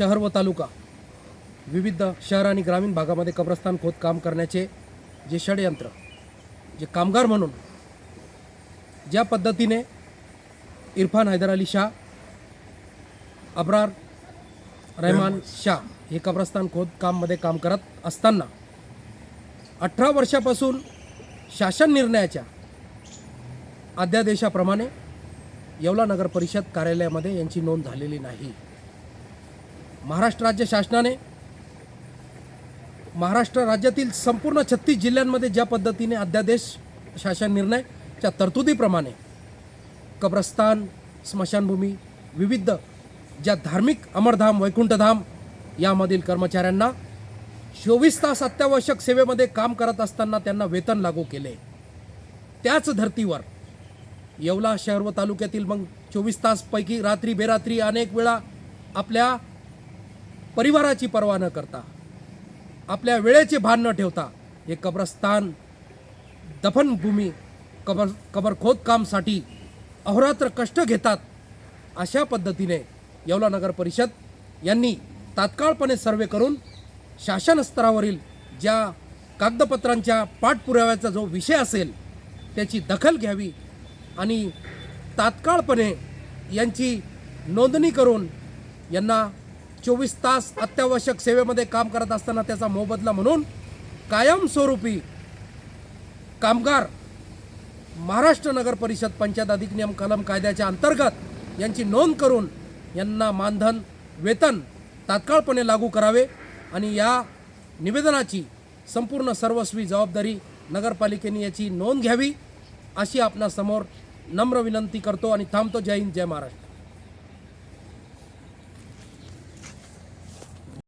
शहर व तालुका. विविध शहर आणि ग्रामीण भागामध्ये कब्रस्तान खोदकाम करण्याचे जे षडयंत्र जे कामगार म्हणून ज्या पद्धतीने इरफान हैदर अली शाह अब्रार रहमान शाह हे कब्रस्तान खोदकाममध्ये काम करत असताना अठरा वर्षापासून शासन निर्णयाच्या अध्यादेशाप्रमाणे येवला नगर परिषद कार्यालयामध्ये यांची नोंद झालेली नाही. महाराष्ट्र राज्य शासनाने महाराष्ट्र राज्यातील संपूर्ण छत्तीस जिल्ह्यांमध्ये ज्या पद्धतीने अध्यादेश शासन निर्णयच्या तरतुदीप्रमाणे कब्रस्तान स्मशानभूमी विविध ज्या धार्मिक अमरधाम वैकुंठधाम यामधील कर्मचाऱ्यांना चोवीस तास अत्यावश्यक सेवेमध्ये काम करत असताना त्यांना वेतन लागू केले. त्याच धर्तीवर येवला शहर व तालुक्यातील मग चोवीस तासपैकी रात्री बेरात्री अनेक वेळा आपल्या परिवाराची पर्वा न करता आपल्या वेळेचे भान न ठेवता हे कब्रस्तान दफनभूमी कबर कबर खोदकामसाठी अहोरात्र कष्ट घेतात अशा पद्धतीने येवला नगर परिषद यांनी तात्काळपणे सर्वे करून शासन स्तरावरील ज्या कागदपत्रांच्या पाठपुराव्याचा जो विषय असेल त्याची दखल घ्यावी आणि तात्काळपणे यांची नोंदणी करून यांना चोवीस तास अत्यावश्यक सेवेमध्ये काम करत असताना त्याचा मोबदला म्हणून कायमस्वरूपी कामगार महाराष्ट्र नगर परिषद पंचायत अधिनियम कलम कायद्याच्या अंतर्गत यांची नोंद करून यांना मानधन वेतन तात्काळपणे लागू करावे आणि या निवेदनाची संपूर्ण सर्वस्वी जबाबदारी नगरपालिकेने याची नोंद घ्यावी अशी आपणासमोर नम्र विनंती करतो आणि थांबतो. जय हिंद जय महाराष्ट्र.